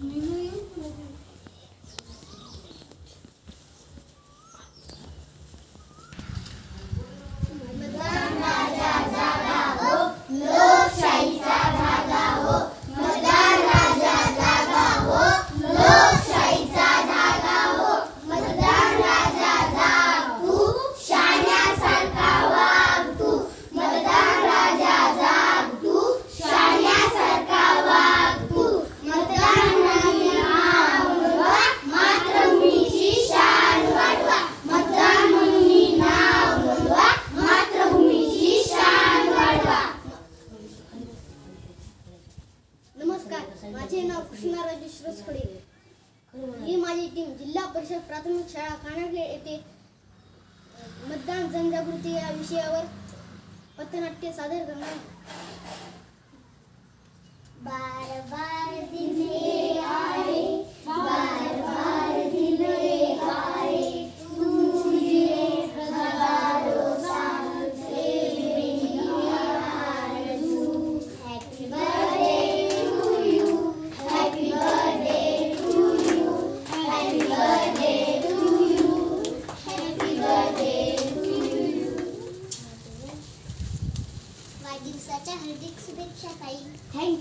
नमस्कार माझे नाव कृष्णा राजेश रसखडे ही माझी टीम जिल्हा परिषद प्राथमिक शाळा कानाडगे येथे मतदान जनजागृती या विषयावर पथनाट्य सादर करणार आहे. बार बार दिन आए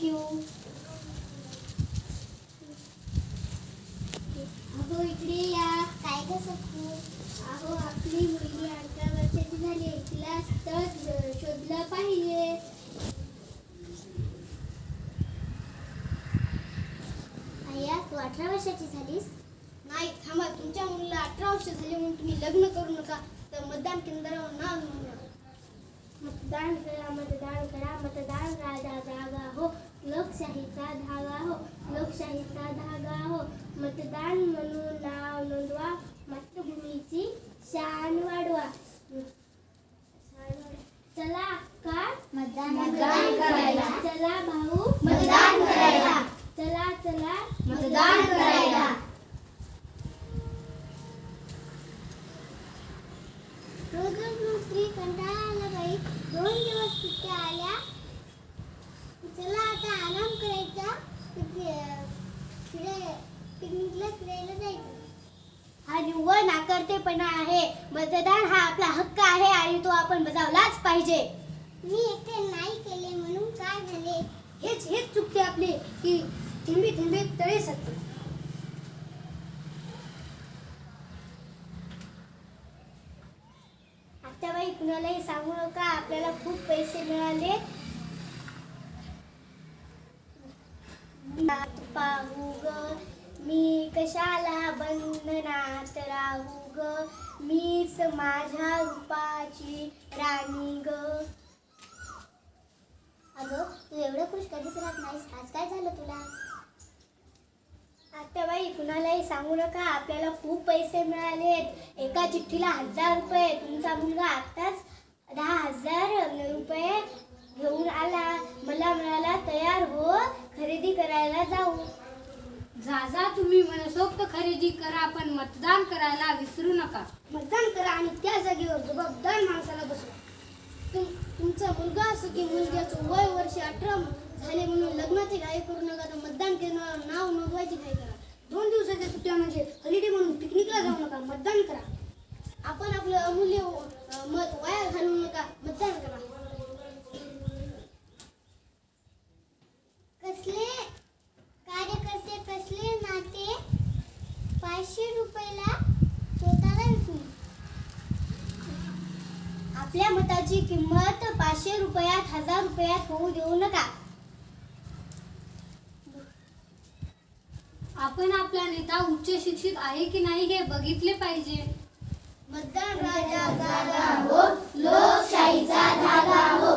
थँक्यू अहो इकडे या. काय कसं सकू अहो आपली मुलगी अठरा वर्षाची झाली तिला स्थळ शोधलं पाहिजे. अय्या तू अठरा वर्षाची झालीस? नाही थांबा. तुमच्या मुलीला अठरा वर्ष झाली म्हणून तुम्ही लग्न करू नका. तर मतदान केंद्रावर नाव नोंदवा. मतदान करा मतदान करा मतदान राजा जागा हो लोकशाहीचा धागा हो लोकशाहीचा धागा हो मतदान म्हणून नाव नोंदवा मातृभूमीची शान वाढवा चला का मतदान करायला चला भाऊ मतदान करायला चला चला मतदान करायला रोज रोज नोकरी कंटाळा आला बाई दोन दिवस सुट्ट्या आल्या चला आता आराम करायचा फिर- फिराय- पिकनिकला फिरायला जायचं हा निव्वळ नाकर्तेपणा आहे. मतदान हा आपला हक्क आहे आणि तो आपण बजावलाच पाहिजे. मी एकटे नाही केले म्हणून काय झाले? हेच हेच चुकते आपले की थेंबे थेंबे तळे सत्य आत्याबाई कुणालाही सांगू नका आपल्याला खूप पैसे मिळाले. पाहू ग मी कशाला बंधनात राहू ग? मीच माझ्या रूपाची राणी ग. अगं तू एवढं खुश कधीच राहत नाहीस. आज काय झालं तुला? आत्याबाई कुणालाही सांगू नका. आपल्याला खूप पैसे मिळालेत. एका चिठ्ठीला हजार रुपये. तुमचा मुलगा आत्ताच दहा हजार रुपये घेऊन आला. मला म्हणाला तयार हो खरेदी करायला जाऊ. जा जा तुम्ही मनसोक्त खरेदी करा पण मतदान करायला विसरू नका. मतदान करा आणि त्या जागेवर जबाबदार माणसाला बसवा. तुम तुमचा मुलगा असो की मुलग्याचं वय वर्ष अठरा झाले म्हणून लग्नाची घाई करू नका. तर मतदान केंद्रावर नाव नोंदवायची घाई करा. दोन दिवसाच्या सुट्ट्या म्हणजे हॉलिडे म्हणून पिकनिकला जाऊ नका मतदान करा. आपण आपलं अमूल्य मत वाया घालवू नका मतदान करा. कसले? कार्यकर्ते कसले? नाते? पाचशे रुपयाला स्वतःला आपल्या मताची किंमत पाचशे रुपयात हजार रुपयात होऊ देऊ नका. आपण आपला नेता उच्च शिक्षित आहे की नाही हे बघितले पाहिजे. मतदान राजा धागा हो लोकशाहीचा धागा हो.